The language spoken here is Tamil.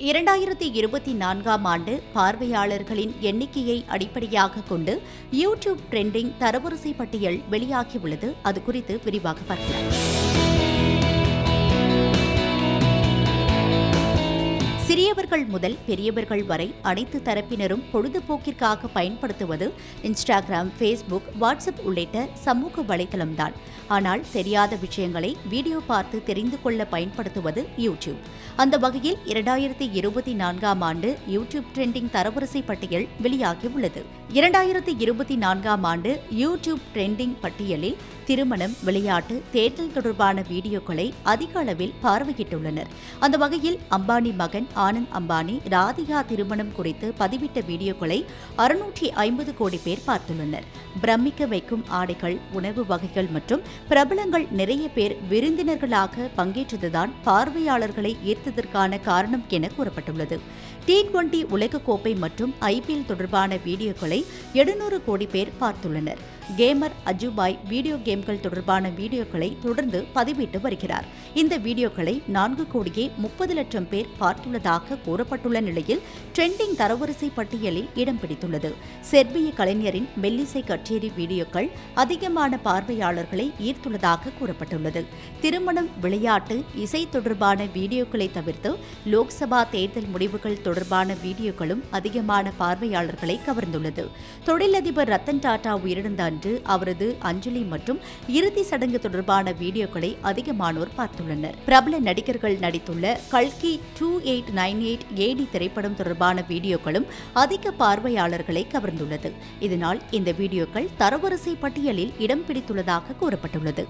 இரண்டாயிரத்தி இருபத்தி நான்காம் ஆண்டு பார்வையாளர்களின் எண்ணிக்கையை அடிப்படையாக கொண்டு யூடியூப் ட்ரெண்டிங் தரவரிசை பட்டியல் வெளியாகியுள்ளது. அது குறித்து விரிவாக பார்க்கலாம். சிறியவர்கள் முதல் பெரியவர்கள் வரை அனைத்து தரப்பினரும் பொழுதுபோக்கிற்காக பயன்படுத்துவது இன்ஸ்டாகிராம் ஃபேஸ்புக் வாட்ஸ்அப் உள்ளிட்ட சமூக வலைதளம்தான் ஆனால் தெரியாத விஷயங்களை வீடியோ பார்த்து தெரிந்து கொள்ள பயன்படுத்துவது யூடியூப் அந்த வகையில் இரண்டாயிரத்தி இருபத்தி நான்காம் ஆண்டு யூடியூப் ட்ரெண்டிங் தரவரிசை பட்டியல் வெளியாகியுள்ளது இரண்டாயிரத்தி இருபத்தி நான்காம் ஆண்டு யூடியூப் ட்ரெண்டிங் பட்டியலில் திருமணம் விளையாட்டு தேர்தல் தொடர்பான வீடியோக்களை அதிக அளவில் பார்வையிட்டுள்ளனர். அந்த வகையில் அம்பானி மகன் ஆனந்த் அம்பானி ராதிகா திருமணம் குறித்து பதிவிட்ட வீடியோக்களை அறுநூற்றி ஐம்பது கோடி பேர் பார்த்துள்ளனர். பிரமிக்க வைக்கும் ஆடைகள் உணவு வகைகள் மற்றும் பிரபலங்கள் நிறைய பேர் விருந்தினர்களாக பங்கேற்றதுதான் பார்வையாளர்களை ஈர்த்ததற்கான காரணம் என கூறப்பட்டுள்ளது. டி டுவெண்டி உலகக்கோப்பை மற்றும் ஐபிஎல் தொடர்பான வீடியோக்களை எழுநூறு கோடி பேர் பார்த்துள்ளனர். கேமர் அஜுபாய் வீடியோ கேம்கள் தொடர்பான வீடியோக்களை தொடர்ந்து பதிவிட்டு வருகிறார். இந்த வீடியோக்களை நான்கு கோடியே முப்பது லட்சம் பேர் பார்த்துள்ளதாக கூறப்பட்டுள்ள நிலையில் ட்ரெண்டிங் தரவரிசை பட்டியலில் இடம் பிடித்துள்ளது. செர்பிய கலைஞரின் மெல்லிசை கச்சேரி வீடியோக்கள் அதிகமான பார்வையாளர்களை ஈர்த்துள்ளதாக கூறப்பட்டுள்ளது. திருமணம் விளையாட்டு இசை தொடர்பான வீடியோக்களை தவிர்த்து லோக்சபா தேர்தல் முடிவுகள் தொடர்பான வீடியோக்களும் அதிகமான பார்வையாளர்களை கவர்ந்துள்ளது. தொழிலதிபர் ரத்தன் டாடா உயிரிழந்த அன்று அவரது அஞ்சலி மற்றும் இறுதி சடங்கு தொடர்பான வீடியோக்களை அதிகமானோர் பார்த்துள்ளனர். பிரபல நடிகர்கள் நடித்துள்ள கல்கி two eight nine eight AD திரைப்படம் தொடர்பான வீடியோக்களும் அதிக பார்வையாளர்களை கவர்ந்துள்ளது. இதனால் இந்த வீடியோக்கள் தரவரிசை பட்டியலில் இடம் பிடித்துள்ளதாக கூறப்பட்டுள்ளது.